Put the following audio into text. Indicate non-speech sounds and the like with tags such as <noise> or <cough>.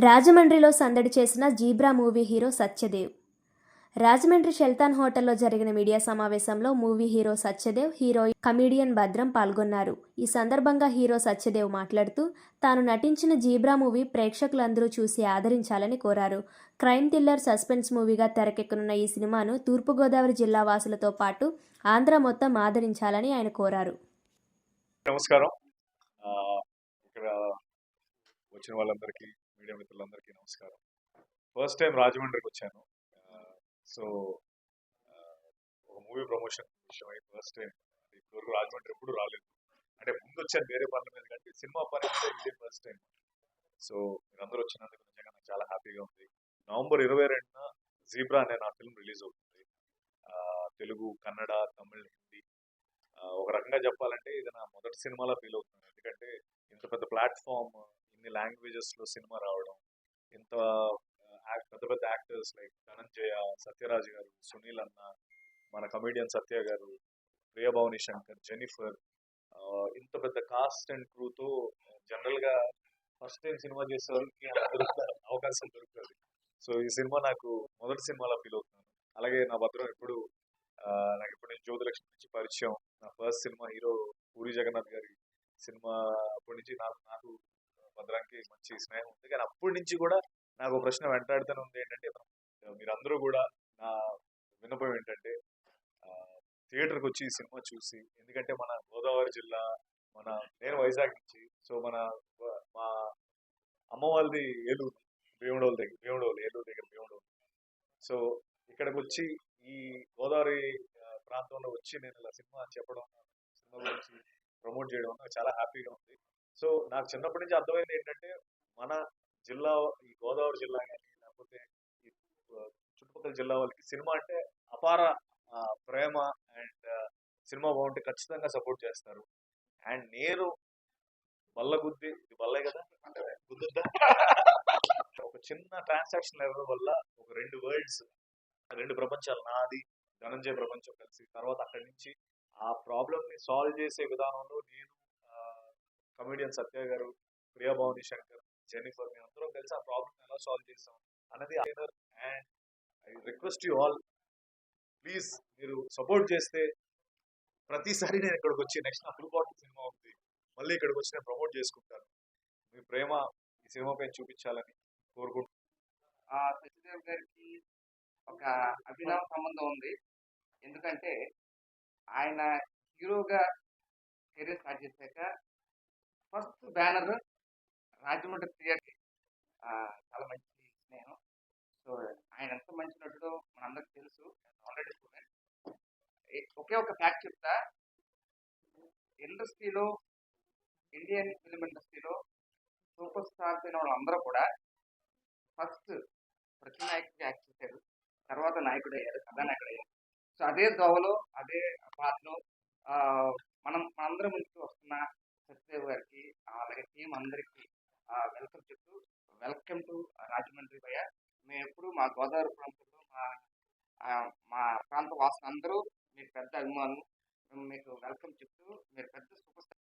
రాజమండ్రిలో సందడి చేసిన zebra movie hero Satyadev. Rajahmundry Shelton హోటల్లో జరిగిన మీడియా సమావేశంలో movie hero Satyadev heroine comedian Bhadram పాల్గొన్నారు. ఈ సందర్భంగా హీరో సత్యదేవ్ మాట్లాడుతూ తాను నటించిన జీబ్రా మూవీ ప్రేక్షకులందరూ చూసి ఆదరించాలని కోరారు. క్రైమ్ థ్రిల్లర్ సస్పెన్స్ మూవీగా తెరకెక్కనున్న ఈ సినిమాను తూర్పుగోదావరి జిల్లా వాసులతో పాటు ఆంధ్ర మొత్తం ఆదరించాలని ఆయన కోరారు. నమస్కారం. వచ్చిన వాళ్ళందరికీ మీడియా మిత్రులందరికీ నమస్కారం. ఫస్ట్ టైం రాజమండ్రికి వచ్చాను. సో ఒక మూవీ ప్రమోషన్ విషయం అయి ఫస్ట్ టైం. ఇప్పటివరకు రాజమండ్రి ఎప్పుడు రాలేదు. అంటే ముందు వచ్చాను వేరే పనుల మీద కంటే సినిమా పని ఇదే ఫస్ట్ టైం. సో మీరందరూ వచ్చినందుకు నిజంగా నాకు చాలా హ్యాపీగా ఉంది. నవంబర్ ఇరవై రెండున జీబ్రా అనే నా ఫిల్మ్ రిలీజ్ అవుతుంది. తెలుగు కన్నడ తమిళ్ హిందీ. ఒక రకంగా చెప్పాలంటే ఇది నా మొదటి సినిమాలో ఫీల్ అవుతున్నాను. ఎందుకంటే ఇంత పెద్ద ప్లాట్ఫామ్ ఇన్ని లాంగ్వేజెస్లో సినిమా రావడం ఇంత పెద్ద పెద్ద యాక్టర్స్ లైక్ ధనంజయ సత్యరాజ్ గారు సునీల్ అన్న మన కమెడియన్ సత్య గారు ప్రియభావని శంకర్ జెనిఫర్ ఇంత పెద్ద కాస్ట్ అండ్ క్రూతో జనరల్గా ఫస్ట్ టైం సినిమా చేసే వాళ్ళకి <laughs> అవకాశం దొరుకుతుంది సో ఈ సినిమా నాకు మొదటి సినిమాలో ఫీల్ అవుతున్నాను. అలాగే నా భద్రం ఎప్పుడు నాకు ఇప్పుడు నేను జ్యోతిలక్ష్మి నుంచి పరిచయం నా first cinema hero Puri Jagannadh గారి సినిమా అప్పటి నుంచి నాకు నాకు భద్రానికి మంచి స్నేహం ఉంది. కానీ అప్పటి నుంచి కూడా నాకు ప్రశ్న వెంటాడుతూనే ఉంది. ఏంటంటే మీరందరూ కూడా నా విన్నపం ఏంటంటే థియేటర్కి వచ్చి ఈ సినిమా చూసి ఎందుకంటే మన గోదావరి జిల్లా మన నేను వైజాగ్ నుంచి సో మన మా అమ్మ వాళ్ళది ఏలూరు భీమడోల్ దగ్గర భీమడోల్ ఏలూరు దగ్గర భీమడోల్ సో ఇక్కడికి వచ్చి ఈ గోదావరి ప్రాంతంలో వచ్చి నేను ఇలా సినిమా చెప్పడం సినిమా గురించి ప్రమోట్ చేయడం నాకు చాలా హ్యాపీగా ఉంది. సో నాకు చిన్నప్పటి నుంచి అర్థమైంది ఏంటంటే మన జిల్లా ఈ గోదావరి జిల్లా కానీ లేకపోతే ఈ చుట్టుపక్కల జిల్లా వాళ్ళకి సినిమా అంటే అపార ప్రేమ అండ్ సినిమా బాగుంటే ఖచ్చితంగా సపోర్ట్ చేస్తారు. అండ్ నేను బల్ల గుద్ది ఇది బల్లే కదా? గుద్దుద్దా? ఒక చిన్న ట్రాన్సాక్షన్ లెవెల్ వల్ల ఒక రెండు వరల్డ్స్ రెండు ప్రపంచాలు నాది ధనంజయ ప్రపంచం కలిసి తర్వాత అక్కడి నుంచి ఆ ప్రాబ్లమ్ని సాల్వ్ చేసే విధానంలో నేను కమెడియన్ సత్య గారు ప్రియభావని శంకర్ జెనిఫర్ మేము అందరం కలిసి ఆ ప్రాబ్లమ్ ఎలా సాల్వ్ చేసాం అన్నది and I request you all please మీరు సపోర్ట్ చేస్తే ప్రతిసారి నేను ఇక్కడికి వచ్చి నెక్స్ట్ నా ఫుల్ బాటిల్ సినిమా ఉంది. మళ్ళీ ఇక్కడికి వచ్చి నేను ప్రమోట్ చేసుకుంటాను. మీ ప్రేమ ఈ సినిమా పైన చూపించాలని కోరుకుంటున్నాను. ఆ సత్యదేవ్ గారికి ఒక అభినవ సంబంధం ఉంది. ఎందుకంటే ఆయన హీరోగా కెరీర్ స్టార్ట్ చేశాక ఫస్ట్ బ్యానర్ రాజమండ్రి థియేటర్ చాలా మంచి స్నేహం. సో ఆయన ఎంత మంచి నటుడో మనందరికి తెలుసు. ఆల్రెడీ స్టూడెంట్ ఒకే ఒక ఫ్యాక్ట్ చెప్తా. ఇండస్ట్రీలో ఇండియన్ ఫిలిం ఇండస్ట్రీలో సూపర్ స్టార్స్ అయిన వాళ్ళందరూ కూడా ఫస్ట్ ప్రతి నాయకుడికి యాక్ట్ చేశారు. తర్వాత నాయకుడు అయ్యారు కథానాయకుడు అయ్యారు సో అదే దోవలో అదే పాటలో మనం మనందరం ముందుకు వస్తున్న సత్యదేవ్ గారికి ఆ, అలాగే టీం అందరికీ వెల్కమ్ చెప్తూ వెల్కమ్ టు రాజమండ్రి భయ మేము ఎప్పుడు మా గోదావరి ప్రాంతంలో మా మా ప్రాంత వాసులందరూ మీకు పెద్ద అభిమానులు. మేము మీకు వెల్కమ్ చెప్తూ మీరు పెద్ద సూపర్ స్టార్